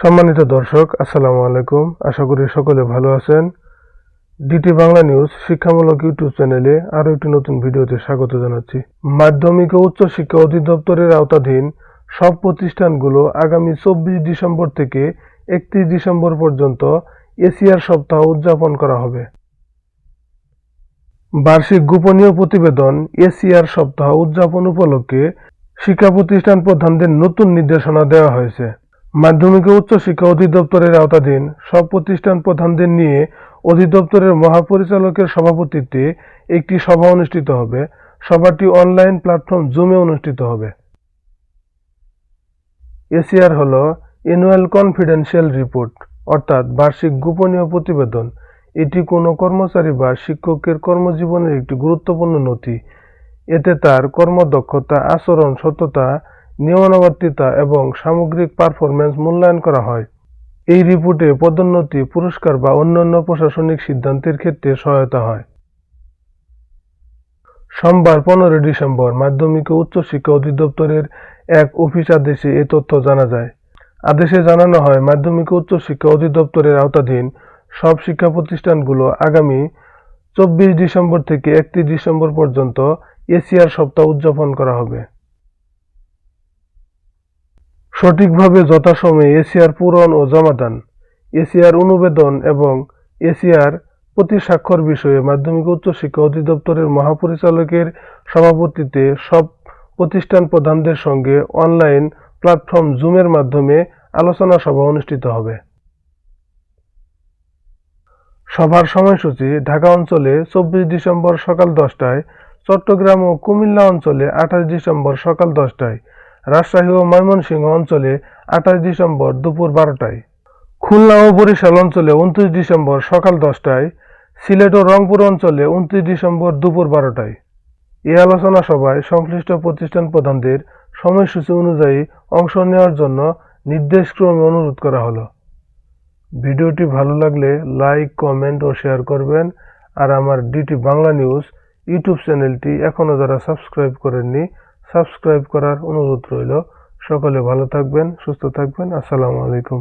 সম্মানিত দর্শক, আসসালামু আলাইকুম। আশা করি সকলে ভালো আছেন। ডিটি বাংলা নিউজ শিক্ষামূলক ইউটিউব চ্যানেলে আরও একটি নতুন ভিডিওতে স্বাগত জানাচ্ছি। মাধ্যমিক ও উচ্চ শিক্ষা অধিদপ্তরের আওতাধীন সব প্রতিষ্ঠানগুলো আগামী চব্বিশ ডিসেম্বর থেকে একত্রিশ ডিসেম্বর পর্যন্ত এশিয়ার সপ্তাহ উদযাপন করা হবে। বার্ষিক গোপনীয় প্রতিবেদন এশিয়ার সপ্তাহ উদযাপন উপলক্ষে শিক্ষা প্রতিষ্ঠান প্রধানদের নতুন নির্দেশনা দেওয়া হয়েছে। মাধ্যমিক ও উচ্চ শিক্ষা অধিদপ্তরের আওতাধীন সব প্রতিষ্ঠান প্রধানদের নিয়ে অধিদপ্তরের মহাপরিচালকের সভাপতিত্বে একটি সভা অনুষ্ঠিত হবে। সভাটি অনলাইন প্ল্যাটফর্ম জুমে অনুষ্ঠিত হবে। এসিআর হল অ্যানুয়াল কনফিডেন্সিয়াল রিপোর্ট, অর্থাৎ বার্ষিক গোপনীয় প্রতিবেদন। এটি কোনো কর্মচারী বা শিক্ষকের কর্মজীবনের একটি গুরুত্বপূর্ণ নথি। এতে তার কর্মদক্ষতা, আচরণ সততা নিয়মানুবর্তিতা এবং সামগ্রিক পারফরম্যান্স মূল্যায়ন করা হয়। এই রিপোর্টে পদোন্নতি, পুরস্কার বা অন্যান্য প্রশাসনিক সিদ্ধান্তের ক্ষেত্রে সহায়তা হয়। সোমবার পনেরোই ডিসেম্বর মাধ্যমিক ও উচ্চশিক্ষা অধিদপ্তরের এক অফিস আদেশে এ তথ্য জানা যায়। আদেশে জানানো হয়, মাধ্যমিক ও উচ্চশিক্ষা অধিদপ্তরের আওতাধীন সব শিক্ষা প্রতিষ্ঠানগুলো আগামী চব্বিশ ডিসেম্বর থেকে একত্রিশ ডিসেম্বর পর্যন্ত এশিয়ার সপ্তাহ উদযাপন করা হবে। সঠিকভাবে যথাসময়ে এশিয়ার পূরণ ও জমাদান এশিয়ার অনুবেদন এবং এশিয়ার প্রতি স্বাক্ষর বিষয়ে মাধ্যমিক উচ্চশিক্ষা অধিদপ্তরের মহাপরিচালকের সভাপতিত্বে সব প্রতিষ্ঠান প্রধানদের সঙ্গে অনলাইন প্ল্যাটফর্ম জুমের মাধ্যমে আলোচনা সভা অনুষ্ঠিত হবে। সভার সময়সূচি ঢাকা অঞ্চলে চব্বিশ ডিসেম্বর সকাল দশটায়, চট্টগ্রাম ও কুমিল্লা অঞ্চলে আঠাশ ডিসেম্বর সকাল দশটায় রাজশাহী ও ময়মনসিংহ অঞ্চলে আঠাশ ডিসেম্বর দুপুর বারোটায়। খুলনা ও বরিশাল অঞ্চলে উনত্রিশ ডিসেম্বর সকাল দশটায়। সিলেট ও রংপুর অঞ্চলে উনত্রিশ ডিসেম্বর দুপুর বারোটায়। এই আলোচনা সভায় সংশ্লিষ্ট প্রতিষ্ঠান প্রধানদের সময়সূচি অনুযায়ী অংশ নেওয়ার জন্য নির্দেশক্রমে অনুরোধ করা হলো। ভিডিওটি ভালো লাগলে লাইক, কমেন্ট ও শেয়ার করবেন। আর আমার ডিটি বাংলা নিউজ ইউটিউব চ্যানেলটি এখনও যারা সাবস্ক্রাইব করেননি সাবস্ক্রাইব করার অনুরোধ রইল। সকলে ভালো থাকবেন সুস্থ থাকবেন। আসসালামু আলাইকুম।